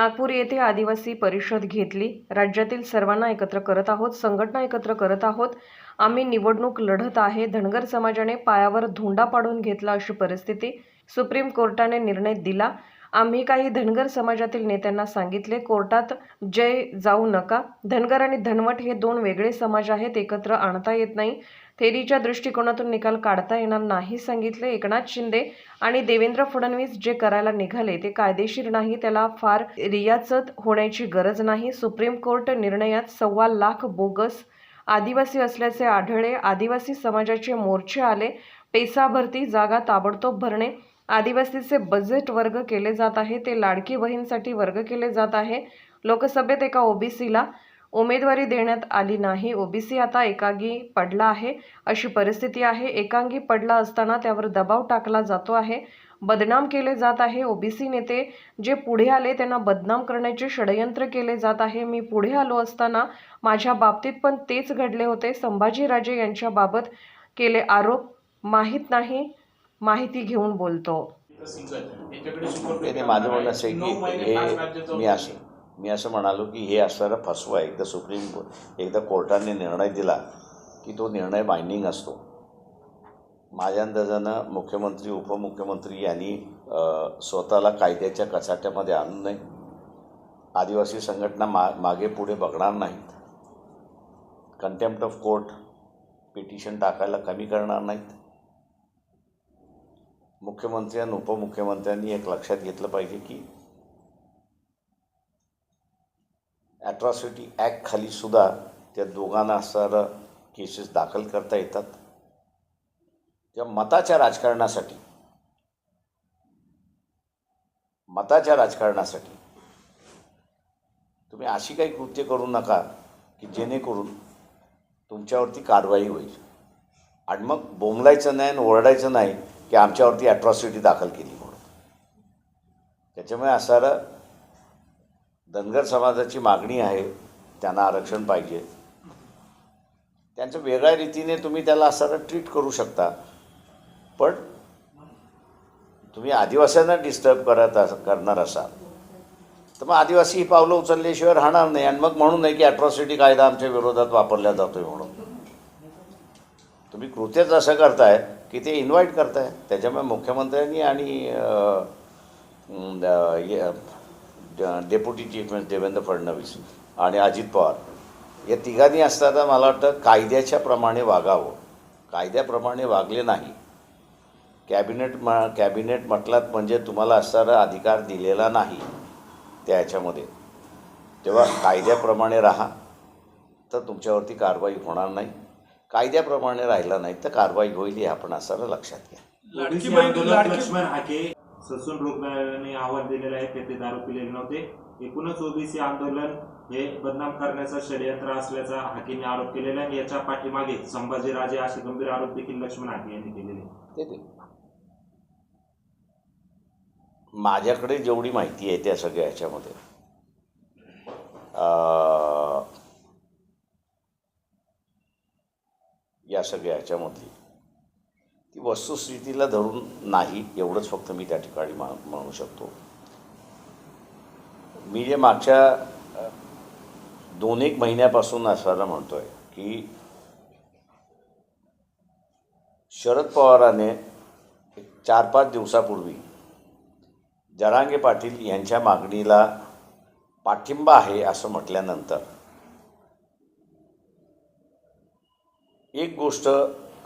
नागपूर येथे आदिवासी परिषद घेतली. राज्यातील सर्वांना एकत्र करत आहोत संघटना एकत्र करत आहोत. आम्ही निवडणूक लढत आहे. धनगर समाजाने पायावर धोंडा पाडून घेतला अशी परिस्थिती सुप्रीम कोर्टाने निर्णय दिला. आम्ही काही धनगर समाजातील नेत्यांना सांगितले कोर्टात जय जाऊ नका. धनगर आणि धनवट हे दोन वेगळे समाज आहेत. एकत्र आणता येत नाही. थेरीच्या दृष्टिकोनातून निकाल काढता येणार नाही सांगितले एकनाथ शिंदे आणि देवेंद्र फडणवीस जे करायला निघाले ते कायदेशीर नाही त्याला फार रियाचत होण्याची गरज नाही. सुप्रीम कोर्ट निर्णयात सव्वा लाख बोगस आदिवासी असल्याचे आढळले. आदिवासी समाजाचे मोर्चे आले. पेसा भरती जागा ताबडतोब भरणे आदिवासीचे बजेट वर्ग केले जात आहे ते लाडकी बहीणसाठी वर्ग केले जात आहे. लोकसभेत एका ओबीसीला उमेदवारी देण्यात आली नाही. ओबीसी आता एकांगी पडला आहे. अशी परिस्थिती आहे. एकांगी पडला असताना त्यावर दबाव टाकला जातो आहे. बदनाम केले जात आहे. ओबीसी नेते जे पुढे आले त्यांना बदनाम करण्याचे षडयंत्र केले जात आहे. मी पुढे आलो असताना माझ्या बाबतीत पण तेच घडले होते. संभाजीराजे यांच्याबाबत केले आरोप माहीत नाही माहिती घेऊन बोलतो. माझं म्हणणं असं आहे की हे मी असं मी असं म्हणालो की हे असणारं फसवा. एकदा सुप्रीम कोर्ट एकदा कोर्टाने निर्णय दिला की तो निर्णय बाइंडिंग असतो. माझ्या अंदाजानं मुख्यमंत्री उपमुख्यमंत्री यांनी स्वतःला कायद्याच्या कचाट्यामध्ये आणू नये. आदिवासी संघटना मा मागे पुढे बघणार नाहीत. कंटेम्प्ट ऑफ कोर्ट पिटिशन टाकायला कमी करणार नाहीत. मुख्यमंत्री आणि उपमुख्यमंत्र्यांनी एक लक्षात घेतलं पाहिजे की ॲट्रॉसिटी ॲक्ट खाली सुद्धा त्या दोघांना असणारं केसेस दाखल करता येतात. किंवा मताच्या राजकारणासाठी मताच्या राजकारणासाठी तुम्ही अशी काही कृत्य करू नका की जेणेकरून तुमच्यावरती कारवाई होईल. आणि मग बोंबलायचं नाही आणि ओरडायचं नाही की आमच्यावरती ॲट्रॉसिटी दाखल केली म्हणून. त्याच्यामुळे असणारं धनगर समाजाची मागणी आहे त्यांना आरक्षण पाहिजे. त्यांचं वेगळ्या रीतीने तुम्ही त्याला असं ट्रीट करू शकता. पण तुम्ही आदिवासींना डिस्टर्ब करत करणार असाल. तर मग आदिवासी ही पावलं उचलल्याशिवाय राहणार नाही आणि मग म्हणू नाही की ॲट्रॉसिटी कायदा आमच्या विरोधात वापरला आहे म्हणून. तुम्ही कृत्यच असं करताय की ते इन्व्हाइट करताय. त्याच्यामुळे मुख्यमंत्र्यांनी आणि deputy chief minister Devendra Fadnavis आणि अजित पवार या तिघांनी असताना मला वाटतं कायद्याच्या प्रमाणे वागावं. कायद्याप्रमाणे वागले नाही. कॅबिनेट म कॅबिनेट म्हटलात म्हणजे तुम्हाला असणारा अधिकार दिलेला नाही त्या ह्याच्यामध्ये तेव्हा कायद्याप्रमाणे राहा तर तुमच्यावरती कारवाई होणार नाही. कायद्याप्रमाणे राहिला नाही तर कारवाई होईल हे आपण असं लक्षात घ्या. ससून रुग्णालयाने आव्हान दिलेलं आहे ते ते दारू पिलेले नव्हते. एकूणच ओबीसी आंदोलन हे बदनाम करण्याचा षडयंत्र असल्याचा हाकेने आरोप केलेला आहे. आणि याच्या पाठीमागे संभाजीराजे असे गंभीर आरोप देखील लक्ष्मण हाके यांनी केलेले आहेत. ते ते. माझ्याकडे जेवढी माहिती आहे त्या सगळ्या ह्याच्यामध्ये अं, या सगळ्या ह्याच्यामधली ती वस्तुस्थितीला धरून नाही एवढंच फक्त मी त्या ठिकाणी म्हणू शकतो. मी जे मागच्या दोन एक महिन्यापासून असाला म्हणतो आहे की शरद पवाराने चार पाच दिवसापूर्वी जरांगे पाटील यांच्या मागणीला पाठिंबा आहे असं म्हटल्यानंतर एक गोष्ट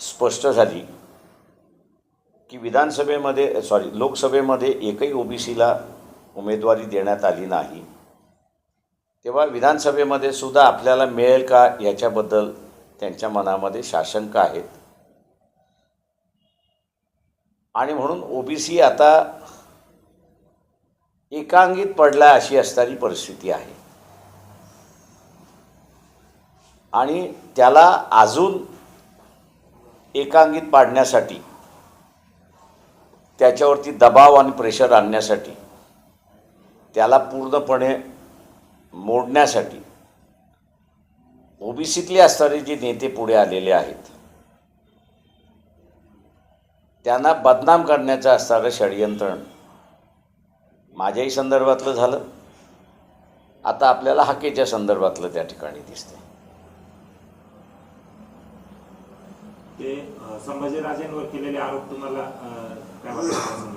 स्पष्ट झाली. की विधानसभेमध्ये सॉरी लोकसभेमध्ये एकही ओबीसीला उमेदवारी देण्यात आली नाही. तेव्हा विधानसभेमध्ये सुद्धा आपल्याला मिळेल का याच्याबद्दल त्यांच्या मनामध्ये साशंक आहेत. आणि म्हणून ओबीसी आता एकांगित पडला अशी असणारी परिस्थिती आहे. आणि त्याला अजून एकांगित पाडण्यासाठी त्याच्यावरती दबाव आणि प्रेशर आणण्यासाठी त्याला पूर्णपणे मोडण्यासाठी ओबीसीतले असणारे जे नेते पुढे आलेले आहेत त्यांना बदनाम करण्याचं असणारं षडयंत्रण माझ्याही संदर्भातलं झालं. आता आपल्याला हाकेच्या संदर्भातलं त्या ठिकाणी दिसते ते संभाजीराजेंवर केलेले आरोप तुम्हाला काय वाटतं?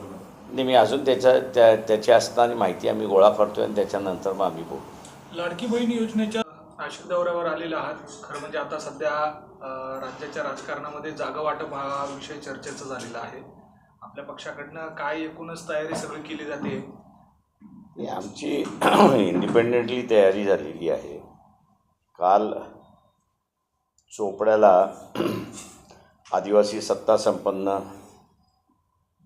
नाही मी अजून त्याच्या त्या त्याची असताना माहिती आम्ही गोळा करतोय आणि त्याच्यानंतर मग आम्ही बोलू लाडकी बहीण योजनेच्या नाशिक दौऱ्यावर आलेले आहात. खरं म्हणजे आता सध्या राज्याच्या राजकारणामध्ये जागा वाटप हा विषय चर्चेचा झालेला आहे. आपल्या पक्षाकडनं काय एकूणच तयारी सगळी केली जाते? ही आमची इंडिपेंडेंटली तयारी झालेली आहे. काल चोपड्याला आदिवासी सत्ता संपन्न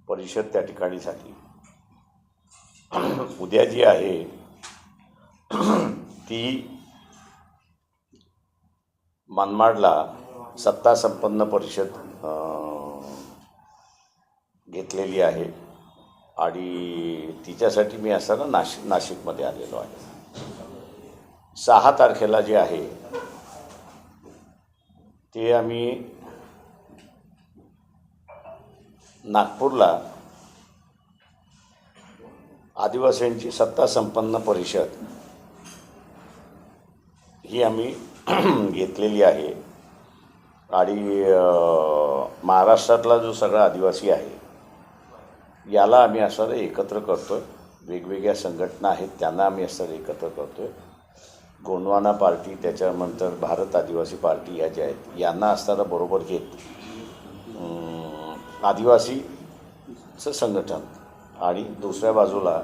परिषद त्या ठिकाणी झाली उद्या जी आहे ती मनमाडला सत्ता संपन्न परिषद घेतलेली आहे आणि तिच्यासाठी मी असताना नाशिक नाशिकमध्ये आलेलो आहे. सहा तारखेला जे आहे ते आम्ही नागपूरला आदिवासींची सत्ता संपन्न परिषद ही आम्ही घेतलेली आहे. आणि महाराष्ट्रातला जो सगळा आदिवासी आहे याला आम्ही असं एकत्र करतो आहे वेगवेगळ्या संघटना आहेत त्यांना आम्ही असं एकत्र करतो आहे गोंडवाना पार्टी त्याच्यानंतर भारत आदिवासी पार्टी ह्या ज्या आहेत यांना असताना बरोबर घेत आदिवासीचं संघटन आणि दुसऱ्या बाजूला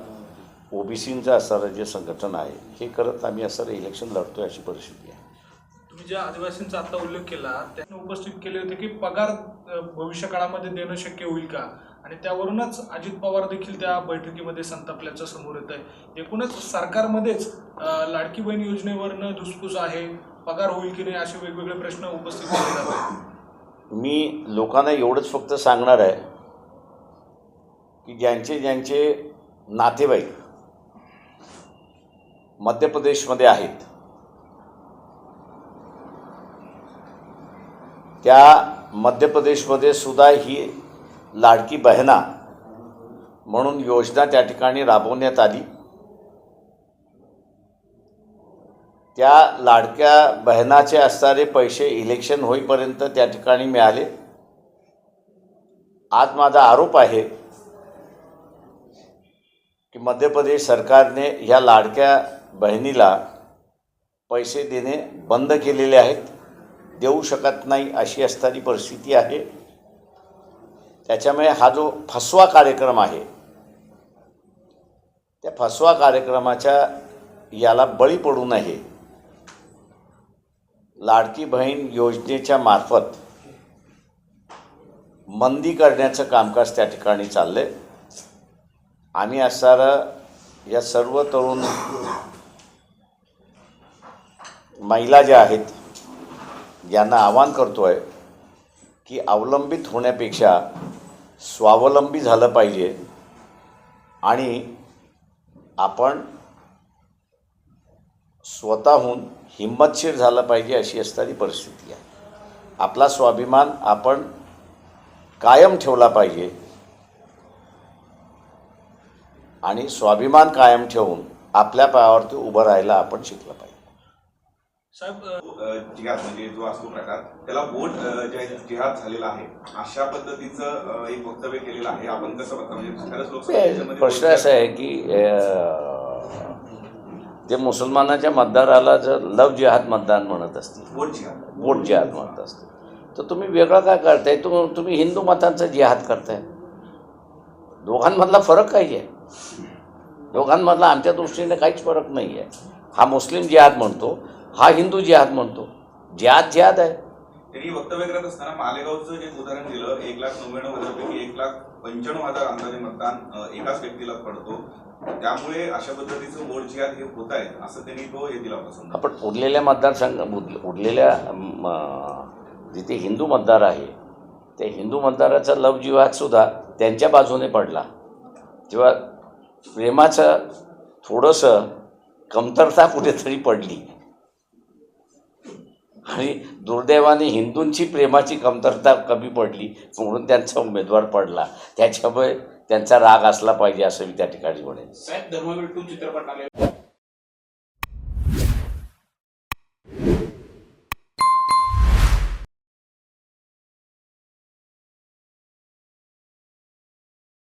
ओबीसींचं असणारं जे संघटन आहे हे करत आम्ही असं इलेक्शन लढतो अशी परिस्थिती आहे. तुम्ही ज्या आदिवासींचा आता उल्लेख केला त्यांनी उपस्थित केले होते की पगार भविष्य काळामध्ये देणं शक्य होईल का? आणि त्यावरूनच अजित पवार देखील त्या बैठकीमध्ये संतापल्याचं समोर येत आहे एकूणच सरकारमध्येच लाडकी बहीण योजनेवरनं धुसफूस आहे पगार होईल की नाही असे वेगवेगळे प्रश्न उपस्थित केले जातात आहेत मी लोकांना एवढंच फक्त सांगणार आहे की ज्यांचे ज्यांचे नातेवाईक मध्य प्रदेशमध्ये आहेत त्या मध्य प्रदेशमध्ये सुद्धा ही लाडकी बहना म्हणून योजना त्या ठिकाणी राबवण्यात आली. त्या लाडक्या बहिणाचे असणारे पैसे इलेक्शन होईपर्यंत त्या ठिकाणी मिळाले. आज माझा आरोप आहे की मध्य प्रदेश सरकारने ह्या लाडक्या बहिणीला पैसे देणे बंद केलेले आहेत. देऊ शकत नाही अशी असणारी परिस्थिती आहे. त्याच्यामुळे हा जो फसवा कार्यक्रम आहे त्या फसवा कार्यक्रमाच्या याला बळी पडू नये. लाडकी बहीण योजनेच्या मार्फत मंदी करण्याचं कामकाज त्या ठिकाणी चाललं आहे आम्ही असणारं या सर्व तरुण महिला ज्या आहेत यांना आवाहन करतो आहे की अवलंबित होण्यापेक्षा स्वावलंबी झालं पाहिजे आणि आपण स्वतःहून हिंमतशीर झालं पाहिजे अशी असणारी परिस्थिती आहे. आपला स्वाभिमान आपण कायम ठेवला पाहिजे. आणि स्वाभिमान कायम ठेवून आपल्या पायावरती उभं राहायला आपण शिकलं पाहिजे. साहेब जिहाद म्हणजे जो असतो प्रकार त्याला जिहाद झालेला आहे अशा पद्धतीचं एक वक्तव्य केलेलं आहे. आपण कसं म्हणजे प्रश्न असा आहे की ते मुसलमानाच्या मतदाराला जर लव जिहाद मतदान म्हणत असतील वोट जिहाद. म्हणत असतील तर तुम्ही वेगळं काय करताय? तु तुम्ही हिंदू मतांचा जिहाद करताय. दोघांमधला फरक काय आहे? दोघांमधला आमच्या दृष्टीने काहीच फरक नाही आहे. हा मुस्लिम जिहाद म्हणतो हा हिंदू जिहाद म्हणतो. जिहाद जिहाद आहे. त्यांनी वक्तव्य करत असताना मालेगावचं जे उदाहरण दिलं एक लाख नव्याण्णव हजारपैकी एक लाख पंच्याण्णव हजार अंदाजे मतदान एकाच व्यक्तीला पडतो. त्यामुळे अशा पद्धतीचं वोट जिहाद हे होत आहे असं त्यांनी तो हे दिला होता आपण उरलेल्या मतदारसंघ उरलेल्या म, जिथे हिंदू मतदार आहे त्या हिंदू मतदाराचा लव जिहादसुद्धा त्यांच्या बाजूने पडला. किंवा प्रेमाचं थोडंसं कमतरता कुठेतरी पडली. आणि दुर्दैवाने हिंदूंची प्रेमाची कमतरता कमी पडली म्हणून त्यांचा उमेदवार पडला. त्याच्यामुळे त्यांचा राग असला पाहिजे असं मी त्या ठिकाणी म्हणेन.